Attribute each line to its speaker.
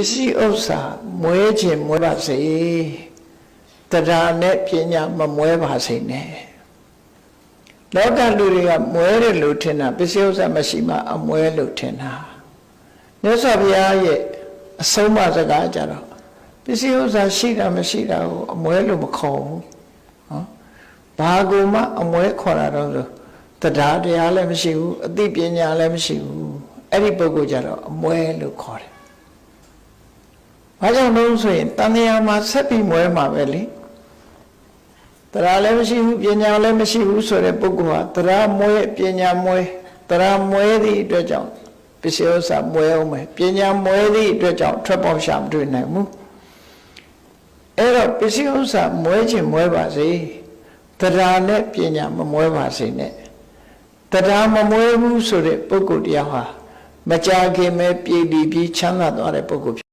Speaker 1: စ္စည်းဥစ္စာမွဲခြင်းမွဲပါစေတရားနဲ့ပညာမမွဲပါစေနဲ့လောကလူတွေကမွဲတယ်လို့ထင်တာပစ္စည်းဥစ္စာမရှိမှအမွဲလို့ထင်တာမြတ်စွာဘုရားရဲ့အဆုံးအမစကားကြတော့ပစ္စည်းဥစ္စာရှိတာမရှိတာကိုအမွဲလို့မခေါ်ဘူးဟောဘာကူမှအမွဲခေါ်တာတော့ဆိုတရားတရားလည်းမရှိဘူးအသိပညာလည်းမရှိဘူးအဲ့ဒီပုဂ္ဂိုလ်ကြတော့အမွဲလို့ခေါ်တယ်။ ဘာကြောင့်လို့ဆိုရင်တန်တရားမှာဆက်ပြီးမွဲမှာပဲလေ။တရားလည်းမရှိဘူးပညာလည်းမရှိဘူးဆိုတဲ့ပုဂ္ဂိုလ်ဟာတရားမွဲပညာမွဲတရားမွဲသည့်အတွက်ကြောင့်ပစ္စည်းဥစ္စာမွဲအောင်မယ်ပညာမွဲသည့်အတွက်ကြောင့်ထွက်ပေါက်ရှာမတွေ့နိုင်ဘူး။အဲ့တော့ပစ္စည်းဥစ္စာမွဲခြင်းမွဲပါစေ။တရားနဲ့ပညာမမွဲပါစေနဲ့။တရားမမွဲဘူးဆိုတဲ့ပုဂ္ဂိုလ်တရားဟာမကြခင်ပဲပြည်ပြီးပြီးချမ်းသာသွားတဲ့ပုဂ္ဂိုလ်